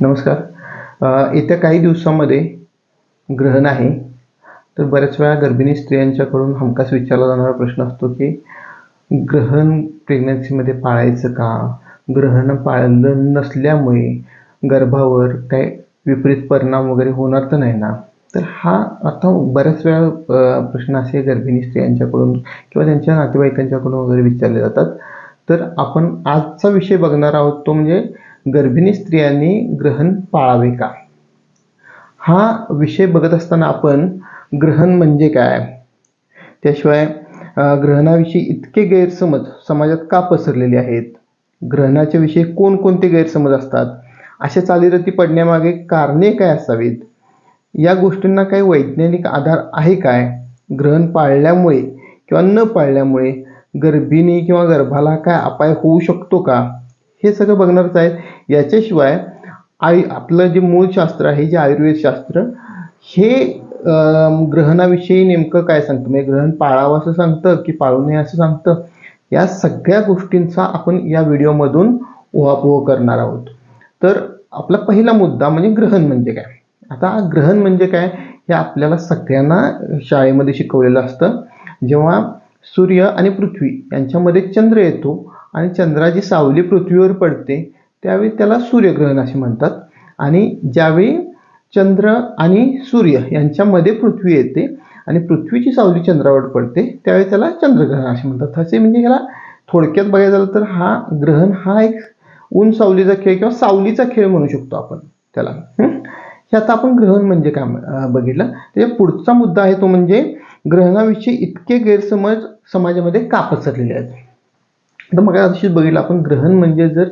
नमस्कार. येत्या काही दिवसामध्ये ग्रहण आहे तर बऱ्याच वेळा गर्भिणी स्त्रियांच्याकडून हमखास विचारला जाणारा प्रश्न असतो की ग्रहण प्रेग्नन्सीमध्ये पाळायचं का? ग्रहण पाळलं नसल्यामुळे गर्भावर काय विपरीत परिणाम वगैरे होणार तर नाही ना? तर हा आता बऱ्याच वेळा प्रश्न असे गर्भिणी स्त्रियांच्याकडून किंवा त्यांच्या नातेवाईकांच्याकडून वगैरे विचारले जातात. तर आपण आजचा विषय बघणार आहोत तो म्हणजे गर्भिणी स्त्रियांनी ग्रहण पाळावे का? हा विषय बघत असताना आपण ग्रहण म्हणजे काय? त्याशिवाय ग्रहणाविषयी इतके गैरसमज समाजात का पसरलेले आहेत? ग्रहणाच्या विषयी कोणकोणते गैरसमज असतात? अशा चालीरीती पडण्यामागे कारणे काय असावीत? या गोष्टींना काही वैज्ञानिक आधार आहे काय? ग्रहण पाळल्यामुळे किंवा न पाळल्यामुळे गर्भिणी किंवा गर्भाला काय अपाय होऊ शकतो का? हे सगळं बघणारच आहेत. याच्याशिवाय आई आपलं जे मूळ शास्त्र आहे जे आयुर्वेद शास्त्र हे ग्रहणाविषयी नेमकं काय सांगतं? म्हणजे ग्रहण पाळावं असं सांगतं की पाळू नये असं सांगतं? या सगळ्या गोष्टींचा आपण या व्हिडिओमधून ओहापोह करणार आहोत. तर आपला पहिला मुद्दा म्हणजे ग्रहण म्हणजे काय? आता ग्रहण म्हणजे काय? हे आपल्याला सगळ्यांना शाळेमध्ये शिकवलेलं असतं. जेव्हा सूर्य आणि पृथ्वी यांच्यामध्ये चंद्र येतो आणि चंद्राची सावली पृथ्वीवर पडते त्यावेळी त्याला सूर्यग्रहण असे म्हणतात. आणि ज्यावेळी चंद्र आणि सूर्य यांच्यामध्ये पृथ्वी येते आणि पृथ्वीची सावली चंद्रावर पडते त्यावेळी त्याला चंद्रग्रहण असे म्हणतात. असे म्हणजे ह्याला थोडक्यात बघायचं झालं तर हा ग्रहण हा एक ऊन सावलीचा खेळ किंवा सावलीचा खेळ म्हणू शकतो आपण त्याला. हे? आता आपण ग्रहण म्हणजे काय बघितलं. त्याच्या पुढचा मुद्दा आहे तो म्हणजे ग्रहणाविषयी इतके गैरसमज समाजामध्ये का पसरलेले आहेत. तर मग अशीच बघितलं आपण ग्रहण म्हणजे जर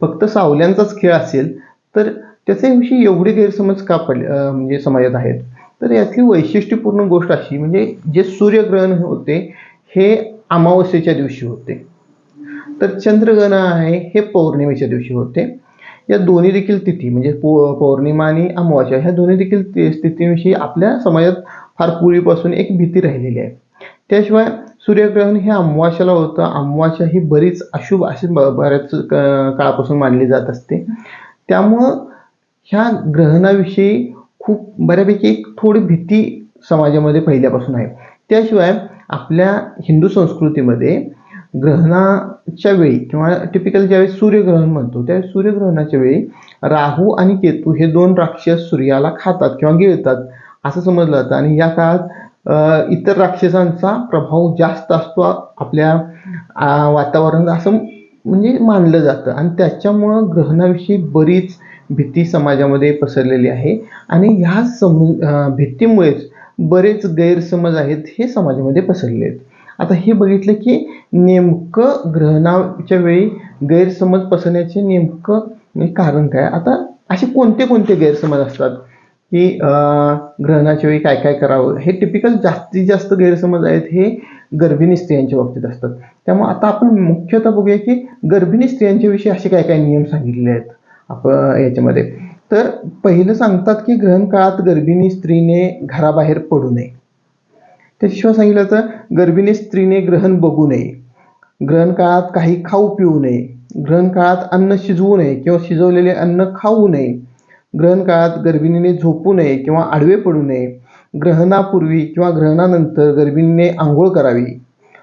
फक्त सावल्यांचाच खेळ असेल तर त्याच्याविषयी एवढे गैरसमज का पडले म्हणजे समाजात आहेत? तर यातली वैशिष्ट्यपूर्ण गोष्ट अशी म्हणजे जे सूर्यग्रहण होते हे अमावस्येच्या दिवशी होते. तर चंद्रग्रहण आहे हे पौर्णिमेच्या दिवशी होते. या दोन्ही देखील तिथी म्हणजे पौ पौर्णिमा आणि अमावस्या ह्या दोन्ही देखील ति- आपल्या समाजात फार पूर्वीपासून एक भीती राहिलेली आहे. त्याशिवाय सूर्यग्रहण हे अमावास्याला होतं. अमावास्या ही बरीच अशुभ अशी ब- बऱ्याच क- काळापासून मानली जात असते. त्यामुळं ह्या ग्रहणाविषयी खूप बऱ्यापैकी एक थोडी भीती समाजामध्ये पहिल्यापासून आहे. त्याशिवाय आपल्या हिंदू संस्कृतीमध्ये ग्रहणाच्या वेळी किंवा टिपिकल ज्यावेळी सूर्यग्रहण म्हणतो त्या सूर्यग्रहणाच्या वेळी राहू आणि केतू हे दोन राक्षस सूर्याला खातात किंवा गिळतात असं समजलं जातं. आणि या काळात इतर राक्षसांचा प्रभाव जास्त असतो आपल्या आ, वातावरणात असं म्हणजे मानलं जातं. आणि त्याच्यामुळं ग्रहणाविषयी बरीच भीती समाजामध्ये पसरलेली आहे. आणि ह्या सम भीतीमुळेच बरेच गैरसमज आहेत हे समाजामध्ये पसरले आहेत. आता हे बघितलं की नेमकं ग्रहणाच्या वेळी गैरसमज पसरण्याचे नेमकं म्हणजे कारण काय? आता असे कोणते कोणते गैरसमज असतात? की ग्रहणाच्या वेळी काय काय करावं? हे टिपिकल जास्तीत जास्त गैरसमज आहेत हे गर्भिणी स्त्रियांच्या बाबतीत असतात. त्यामुळे आता आपण मुख्यतः बघूया की गर्भिणी स्त्रियांच्या विषयी असे काय काय नियम सांगितलेले आहेत आपण याच्यामध्ये. तर पहिलं सांगतात की ग्रहण काळात गर्भिणी स्त्रीने घराबाहेर पडू नये. त्याशिवाय सांगितलं तर गर्भिणी स्त्रीने ग्रहण बघू नये. ग्रहण काळात काही खाऊ पिऊ नये. ग्रहण काळात अन्न शिजवू नये किंवा शिजवलेले अन्न खाऊ नये. ग्रहण काळात गर्भिणीने झोपू नये किंवा आडवे पडू नये. ग्रहणापूर्वी किंवा ग्रहणानंतर गर्भिणीने आंघोळ करावी.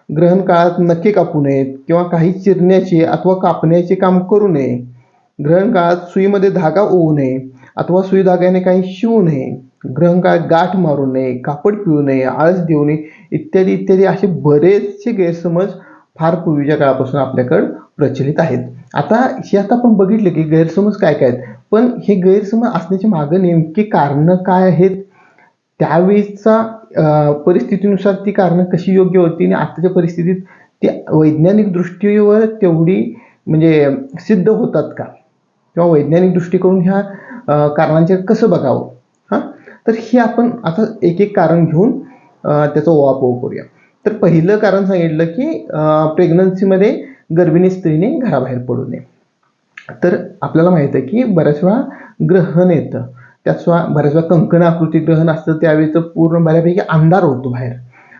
ग्रहण काळात नखे कापू नयेत किंवा काही चिरण्याचे अथवा कापण्याचे काम करू नये. ग्रहण काळात सुईमध्ये धागा ओवू नये अथवा सुई धाग्याने काही शिवू नये. ग्रहण काळात गाठ मारू नये कापड पिऊ नये आळस देऊ नये इत्यादी इत्यादी असे बरेचसे गैरसमज फार पूर्वीच्या काळापासून आपल्याकडं प्रचलित आहेत. आता हे आता आपण बघितलं की गैरसमज काय काय आहेत? पण हे गैरसमज असण्याची मागं नेमकी कारणं काय आहेत? त्यावेळीचा परिस्थितीनुसार ती कारणं कशी योग्य होती आणि आताच्या परिस्थितीत ती वैज्ञानिक दृष्टीवर तेवढी म्हणजे सिद्ध होतात का? किंवा वैज्ञानिक दृष्टिकोन ह्या कारणांचे कसं बघावं? हां? तर हे आपण आता एक एक कारण घेऊन त्याचा ओवापोह करूया. तर पहिलं कारण सांगितलं की प्रेग्नन्सीमध्ये गर्भिणी स्त्रीने घराबाहेर पडू नये. तर आपल्याला माहीत आहे की बऱ्याच वेळा ग्रहण येतं. त्याशिवाय बऱ्याच वेळा कंकण आकृती ग्रहण असतं त्यावेळेचं पूर्ण बऱ्यापैकी अंधार होतो बाहेर.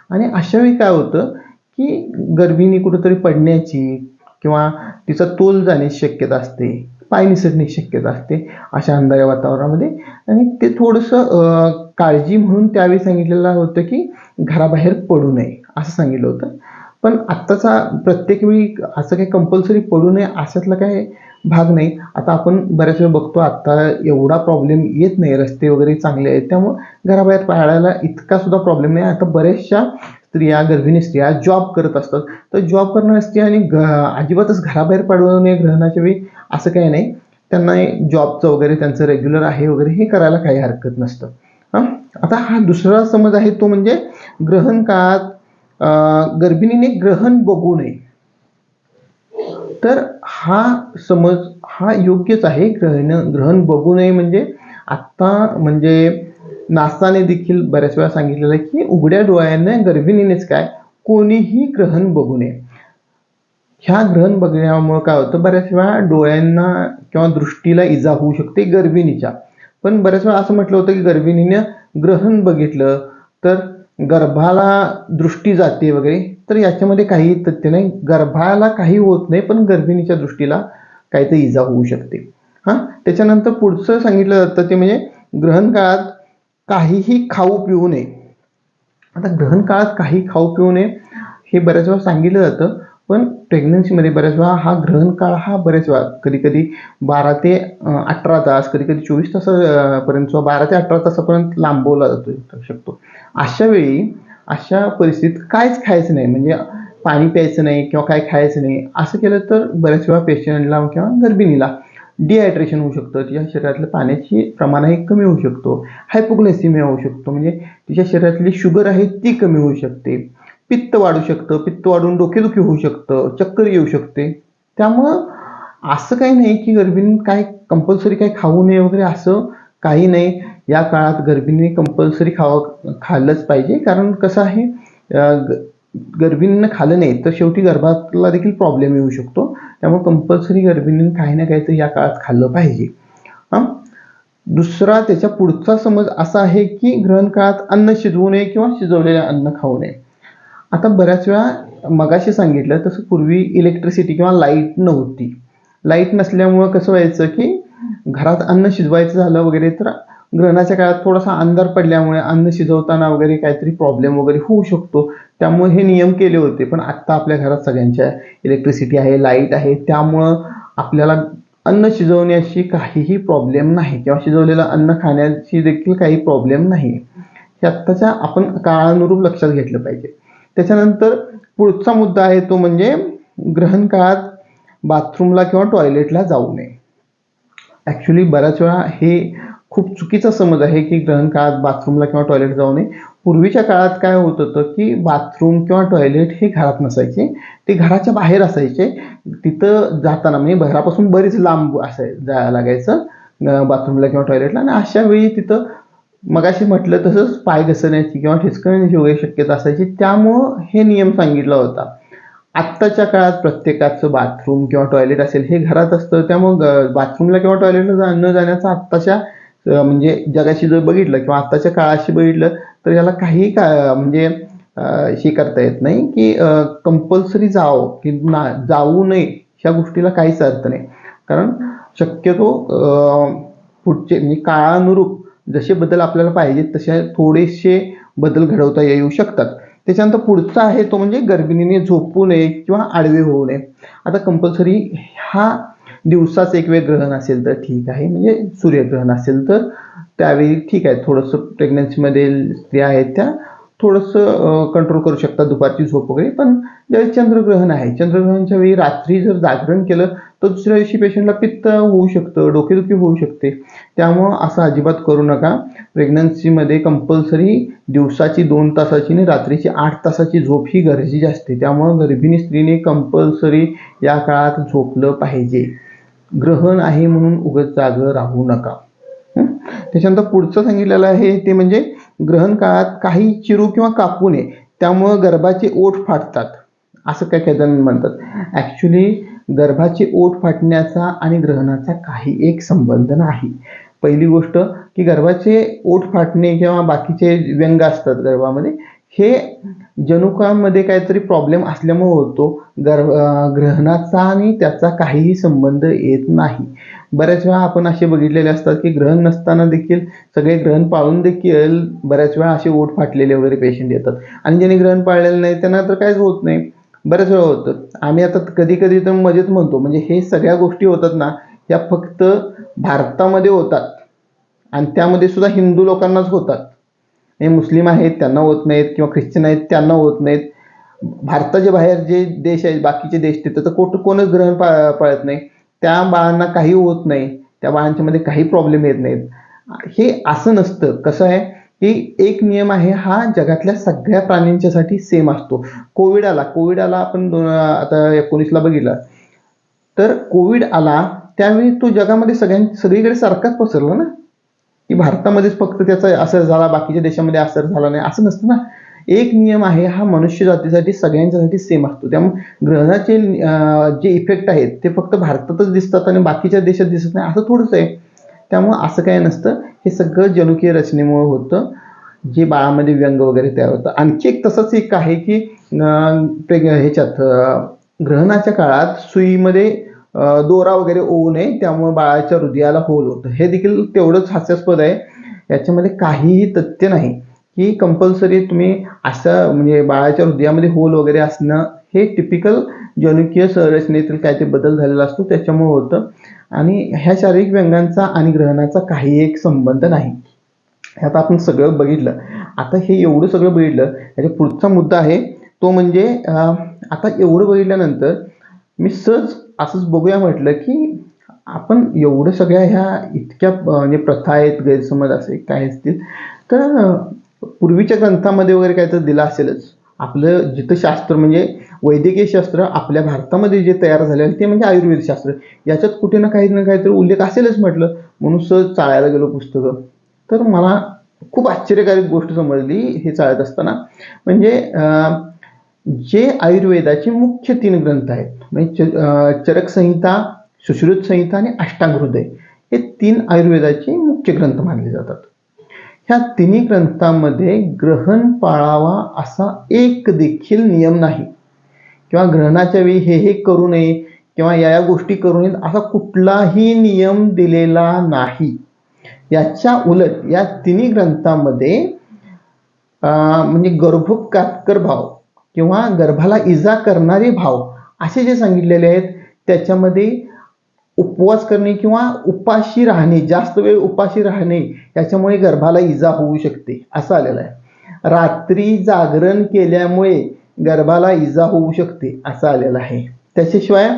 आणि अशा वेळी काय होतं की गर्भिणी कुठंतरी पडण्याची किंवा तिचा तोल जाण्याची शक्यता असते पाय निसटण्याची शक्यता असते अशा अंधाऱ्या वातावरणामध्ये. आणि ते थोडंसं काळजी म्हणून त्यावेळी सांगितलेलं होतं की घराबाहेर पडू नये असं सांगितलं होतं. पण आत्ताचा प्रत्येक वेळी असं काही कंपल्सरी पडू नये अशातलं काय भाग नाही. आता आपण बऱ्याच वेळ बघतो आता एवढा प्रॉब्लेम येत नाही. रस्ते वगैरे चांगले आहेत. त्यामुळं घराबाहेर पाळायला इतका सुद्धा प्रॉब्लेम नाही. आता बऱ्याचशा स्त्रिया गर्भिणी स्त्रिया जॉब करत असतात. तर जॉब करणाऱ्या स्त्रिया आणि ग अजिबातच घराबाहेर पडू नये ग्रहणाच्या वेळी असं काही नाही. त्यांना जॉबचं वगैरे त्यांचं रेग्युलर आहे वगैरे हे करायला काही हरकत नसतं. हां? आता हा दुसरा समज आहे तो म्हणजे ग्रहण काळात गर्भिणीने ग्रहण बघू नये. तर हा समज हा योग्यच आहे ग्रहण ग्रहण बघू नये म्हणजे. आत्ता म्हणजे नासाने देखील बऱ्याच वेळा सांगितलेलं आहे की उघड्या डोळ्याने गर्भिणीनेच काय कोणीही ग्रहण बघू नये. ह्या ग्रहण बघण्यामुळे काय होतं बऱ्याच वेळा डोळ्यांना किंवा दृष्टीला इजा होऊ शकते गर्भिणीच्या. पण बऱ्याच वेळा असं म्हटलं होतं की गर्भिणीनं ग्रहण बघितलं तर गर्भाला दृष्टी जाते वगैरे. तर याच्यामध्ये काही तथ्य नाही. गर्भाला काही होत नाही पण गर्भिणीच्या दृष्टीला काहीतरी इजा होऊ शकते. हां? त्याच्यानंतर पुढचं सांगितलं जातं ते म्हणजे ग्रहण काळात काहीही खाऊ पिऊ नये. आता ग्रहण काळात काही खाऊ पिऊ नये हे बऱ्याच वेळा सांगितलं जातं पण प्रेग्नन्सीमध्ये बऱ्याच वेळा हा ग्रहण काळ हा बऱ्याच वेळा कधी कधी बारा ते अठरा तास कधी कधी चोवीस तासापर्यंत किंवा बारा ते अठरा तासापर्यंत लांबवला जातो शकतो. अशा वेळी अशा परिस्थितीत काहीच खायचं नाही. म्हणजे पाणी प्यायचं नाही किंवा काय खायचं नाही. असं केलं तर बऱ्याच वेळा पेशंटला किंवा गर्भिणीला डिहायड्रेशन होऊ शकतं. तिच्या शरीरातलं पाण्याची प्रमाण हे कमी होऊ शकतो. हायपोग्लेसिमिया होऊ शकतो. म्हणजे तिच्या शरीरातली शुगर आहे ती कमी होऊ शकते. पित्त वाढू शकतं. पित्त वाढून डोकेदुखी होऊ शकतं. चक्कर येऊ शकते. त्यामुळं असं काही नाही की गर्भिणी काय कंपल्सरी काय खाऊ नये वगैरे असं काही नाही. या काळात गर्भिणी कंपल्सरी खावं खाल्लंच पाहिजे. कारण कसं आहे ग- गर्भिणीनं खाल्लं नाही तर शेवटी गर्भातला देखील प्रॉब्लेम येऊ शकतो. त्यामुळे कंपल्सरी गर्भिणीने काही ना काहीतरी या काळात खाल्लं पाहिजे. हां? दुसरा त्याच्या पुढचा समज असा आहे की ग्रहण काळात अन्न शिजवू नये किंवा शिजवलेले अन्न खाऊ नये. आता बऱ्याच वेळा मगाशी सांगितलं तसं पूर्वी इलेक्ट्रिसिटी किंवा लाइट नव्हती. लाइट नसल्यामुळं कसं व्हायचं की घरात अन्न शिजवायचं झालं वगैरे तर ग्रहणाच्या काळात थोडासा अंधार पडल्यामुळे अन्न शिजवताना वगैरे काहीतरी प्रॉब्लेम वगैरे होऊ शकतो. त्यामुळे हे नियम केले होते. पण आत्ता आपल्या घरात सगळ्यांच्या इलेक्ट्रिसिटी आहे लाइट आहे. त्यामुळं आपल्याला अन्न शिजवण्याशी काहीही प्रॉब्लेम नाही किंवा शिजवलेलं अन्न खाण्याची देखील काही प्रॉब्लेम नाही. हे आत्ताच्या आपण काळानुरूप लक्षात घेतलं पाहिजे. त्याच्यानंतर पुढचा मुद्दा आहे तो म्हणजे ग्रहण काळात बाथरूमला किंवा टॉयलेटला जाऊ नये. ॲक्च्युली बऱ्याच वेळा हे खूप चुकीचा समज आहे की ग्रहण काळात बाथरूमला किंवा टॉयलेट जाऊ नये. पूर्वीच्या काळात काय होत होतं की बाथरूम किंवा टॉयलेट हे घरात नसायचे ते घराच्या बाहेर असायचे. तिथं जाताना म्हणजे घरापासून बरीच लांब असाय जायला लागायचं बाथरूमला किंवा टॉयलेटला आणि अशा वेळी तिथं मगाशी म्हटलं तसंच पाय घसरण्याची किंवा ठिसकण्याची वगैरे शक्यता असायची. त्यामुळं हे नियम सांगितला होता. आत्ताच्या काळात प्रत्येकाचं बाथरूम किंवा टॉयलेट असेल हे घरात असतं. त्यामुळं बाथरूमला किंवा टॉयलेटला न जाण्याचा आत्ताच्या म्हणजे जगाशी जर बघितलं किंवा आत्ताच्या काळाशी बघितलं तर याला काही का म्हणजे हे करता येत नाही की कंपल्सरी जावं की ना जाऊ नये ह्या गोष्टीला काहीच अर्थ नाही. कारण शक्यतो पुढचे म्हणजे काळानुरूप जसे बदल आपल्याला पाहिजेत तसे थोडेसे बदल घडवता येऊ शकतात. त्याच्यानंतर पुढचा आहे तो म्हणजे गर्भिणीने झोपू नये किंवा आडवे होऊ नये. आता कंपल्सरी हा दिवसाच एक वेळ ग्रहण असेल तर ठीक आहे. म्हणजे सूर्यग्रहण असेल तर त्यावेळी ठीक आहे. थोडंसं प्रेग्नन्सीमध्ये स्त्रिया आहेत त्या थोडंसं कंट्रोल करू शकतात दुपारची झोप वगैरे. पण ज्यावेळी चंद्रग्रहण आहे चंद्रग्रहणच्या वेळी रात्री जर जागरण केलं तर दुसऱ्या दिवशी पेशंटला पित्त होऊ शकतं डोकेदुखी होऊ शकते. त्यामुळं असं अजिबात करू नका. प्रेग्नन्सीमध्ये कंपल्सरी दिवसाची दोन तासाची आणि रात्रीची आठ तासाची झोप ही गरजेची असते. त्यामुळं गर्भिणी स्त्रीने कंपल्सरी या काळात झोपलं पाहिजे. ग्रहण आहे म्हणून उगत जागं राहू नका. त्याच्यानंतर पुढचं सांगितलेलं आहे ते म्हणजे ग्रहण काळात काही चिरू किंवा कापू नये. त्यामुळं गर्भाचे ओठ फाटतात. असं काय काही जण म्हणतात. ॲक्च्युली गर्भाचे ओठ फाटण्याचा आणि ग्रहणाचा काही एक संबंध नाही. पहिली गोष्ट की गर्भाचे ओठ फाटणे किंवा बाकीचे व्यंग असतात गर्भामध्ये हे जनुकामध्ये काहीतरी प्रॉब्लेम असल्यामुळे होतो. गर्भ ग्रहणाचा आणि त्याचा काहीही संबंध येत नाही. बऱ्याच वेळा आपण असे बघितलेले असतात की ग्रहण नसताना देखील सगळे ग्रहण पाळून देखील बऱ्याच वेळा असे ओठ फाटलेले वगैरे पेशंट येतात. आणि ज्यांनी ग्रहण पाळलेलं नाही त्यांना तर काहीच होत नाही. बऱ्याच वेळा होतं. आम्ही आता कधी कधी तर मजेत म्हणतो म्हणजे हे सगळ्या गोष्टी होतात ना या फक्त भारतामध्ये होतात. आणि त्यामध्ये सुद्धा हिंदू लोकांनाच होतात. हे मुस्लिम आहेत त्यांना होत नाहीत किंवा ख्रिश्चन आहेत त्यांना होत नाहीत. भारताच्या बाहेर जे देश आहेत बाकीचे देश तिथं तर कोट कोणच ग्रहण पा पाळत नाही. त्या बाळांना काही होत नाही. त्या बाळांच्यामध्ये काही प्रॉब्लेम येत नाहीत. हे असं नसतं. कसं आहे? की एक नियम आहे हा जगातल्या सगळ्या प्राण्यांच्यासाठी सेम असतो. कोविड आला कोविड आला आपण दोन आता एकोणीसला बघितला. तर कोविड आला त्यावेळी तो जगामध्ये सगळ्यां सगळीकडे सारखाच पसरला ना? की भारतामध्येच फक्त त्याचा असर झाला बाकीच्या देशामध्ये असर झाला नाही असं नसतं ना? एक नियम आहे हा मनुष्य जातीसाठी सगळ्यांच्यासाठी सेम असतो. त्यामुळे ग्रहणाचे जे इफेक्ट आहेत ते फक्त भारतातच दिसतात आणि बाकीच्या देशात दिसत नाही असं थोडंच आहे. त्यामुळं असं काय नसतं. हे सगळं जनुकीय रचनेमुळं होतं. जे बाळामध्ये व्यंग वगैरे तयार होतं. आणखी एक तसंच एक आहे की प्रेग- ह्याच्यात ग्रहणाच्या काळात सुईमध्ये दोरा वगैरे होऊ नये. त्यामुळे बाळाच्या हृदयाला होल होतं. हे देखील तेवढंच हास्यास्पद आहे. याच्यामध्ये काहीही तथ्य नाही की कंपल्सरी तुम्ही असं म्हणजे बाळाच्या हृदयामध्ये होल वगैरे असणं हे टिपिकल जनुकीय संरचनेतील काय ते बदल झालेला असतो. त्याच्यामुळे होतं. आणि ह्या शारीरिक व्यंगांचा आणि ग्रहणाचा काही एक संबंध नाही. ह्यात आपण सगळं बघितलं. आता हे एवढं सगळं बघितलं याच्या पुढचा मुद्दा आहे तो म्हणजे आता एवढं बघितल्यानंतर मी सहज असंच बघूया म्हटलं की आपण एवढं सगळ्या ह्या इतक्या म्हणजे प्रथा आहेत गैरसमज असे काय असतील तर पूर्वीच्या ग्रंथामध्ये वगैरे काय तर दिलं असेलच. आपलं जिथं शास्त्र म्हणजे वैद्यकीय शास्त्र आपल्या भारतामध्ये जे तयार झालेलं ते म्हणजे आयुर्वेद शास्त्र याच्यात कुठे ना काही ना काहीतरी उल्लेख असेलच म्हटलं. म्हणून सहज चाळायला गेलो पुस्तकं. तर मला खूप आश्चर्यकारक गोष्ट समजली हे चाळत असताना. म्हणजे अं, जे आयुर्वेदाचे मुख्य तीन ग्रंथ आहेत म्हणजे च- चरक संहिता सुश्रुत संहिता आणि अष्टांग हृदय हे तीन आयुर्वेदाचे मुख्य ग्रंथ मानले जातात. ह्या तिन्ही ग्रंथांमध्ये ग्रहण पाळावा असा एक देखील नियम नाही. किंवा ग्रहणाच्या वेळी हे हे करू नये किंवा या या गोष्टी करू नयेत असा कुठलाही नियम दिलेला नाही. याच्या उलट या तिन्ही ग्रंथांमध्ये म्हणजे गर्भोपकात्कर भाव किंवा गर्भाला इजा करणारे भाव असे जे सांगितलेले आहेत त्याच्यामध्ये उपवास करणे किंवा उपाशी राहणे जास्त वेळ उपाशी राहणे याच्यामुळे गर्भाला इजा होऊ शकते असं आलेलं आहे. रात्री जागरण केल्यामुळे गर्भाला इजा होऊ शकते असं आलेलं आहे. त्याच्याशिवाय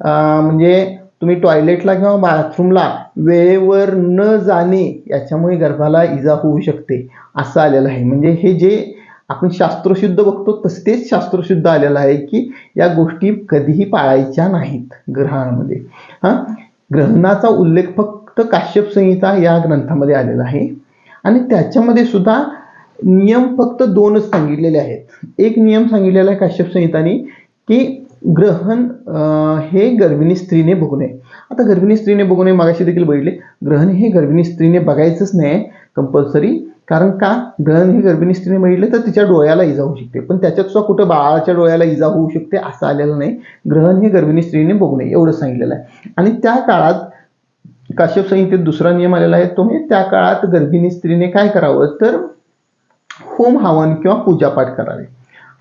म्हणजे तुम्ही टॉयलेटला किंवा बाथरूमला वेळेवर न जाणे याच्यामुळे गर्भाला इजा होऊ शकते असं आलेलं आहे. म्हणजे हे जे आपण शास्त्रशुद्ध बघतो तस तेच शास्त्रशुद्ध आलेलं आहे की या गोष्टी कधीही पाळायच्या नाहीत ग्रहणामध्ये हां? ग्रहणाचा उल्लेख फक्त काश्यप संहिता या ग्रंथामध्ये आलेला आहे. आणि त्याच्यामध्ये सुद्धा नियम फक्त दोनच सांगितलेले आहेत. एक नियम सांगितलेला आहे काश्यप संहिताने की ग्रहण हे गर्भिणी स्त्रीने बघू नये. आता गर्भिणी स्त्रीने बघू नये मागाशी देखील बघितले. ग्रहण हे गर्भिणी स्त्रीने बघायचंच नाही कंपल्सरी कारण का? ग्रहण हे गर्भिणी स्त्रीने बघितले तर तिच्या डोळ्याला इजा होऊ शकते. पण त्याच्यात सुद्धा कुठं बाळाच्या डोळ्याला इजा होऊ शकते असं आलेलं नाही. ग्रहण हे गर्भिणी स्त्रीने बघू नये एवढं सांगितलेलं आहे. आणि त्या काळात काश्यप संहितेत दुसरा नियम आलेला आहे तो म्हणजे त्या काळात गर्भिणी स्त्रीने काय करावं? तर होम हवन किंवा पूजापाठ करावे.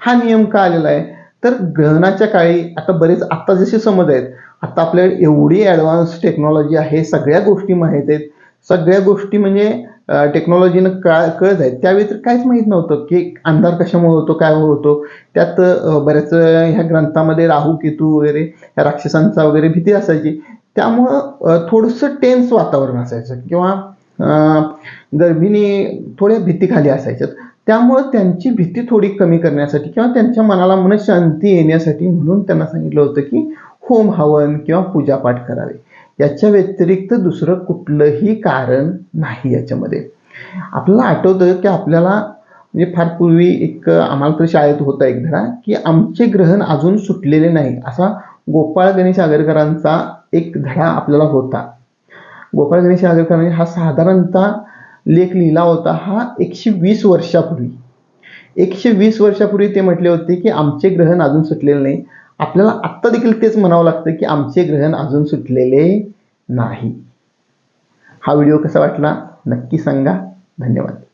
हा नियम का आलेला आहे? तर ग्रहणाच्या काळी आता बरेच आता जसे समज आहेत आता आपल्याला एवढी ॲडव्हान्स टेक्नॉलॉजी आहे सगळ्या गोष्टी माहीत आहेत. सगळ्या गोष्टी म्हणजे टेक्नॉलॉजीनं का कळत आहेत. त्यावेळी तर काहीच माहीत नव्हतं की अंधार कशामुळे होतो काय होतो त्यात बऱ्याच ह्या ग्रंथामध्ये राहू केतू वगैरे ह्या राक्षसांचा वगैरे भीती असायची. त्यामुळं थोडंसं टेन्स वातावरण असायचं किंवा गर्भिणी थोड्या भीतीखाली असायच्यात. त्यामुळं त्यांची भीती थोडी कमी करण्यासाठी किंवा त्यांच्या मनाला मन शांती येण्यासाठी म्हणून त्यांना सांगितलं होतं की होम हवन किंवा पूजापाठ करावे. याच्या व्यतिरिक्त दुसरं कुठलंही कारण नाही याच्यामध्ये. आपल्याला आठवतं की आपल्याला म्हणजे फार पूर्वी एक आम्हाला तर शाळेत होता एक धडा की आमचे ग्रहण अजून सुटलेले नाही. असा गोपाळ गणेश आगरकरांचा एक धडा आपल्याला होता. गोपाळ गणेश आगरकरांनी हा साधारणतः लेख लिहिला होता हा एकशे वीस वर्षापूर्वी. एकशे वीस वर्षापूर्वी ते म्हटले होते की आमचे ग्रहण अजून सुटलेले नाही. आपल्याला आत्ता देखील तेच म्हणावं लागतं की आमचे ग्रहण अजून सुटलेले नाही. हा व्हिडिओ कसा वाटला नक्की सांगा. धन्यवाद.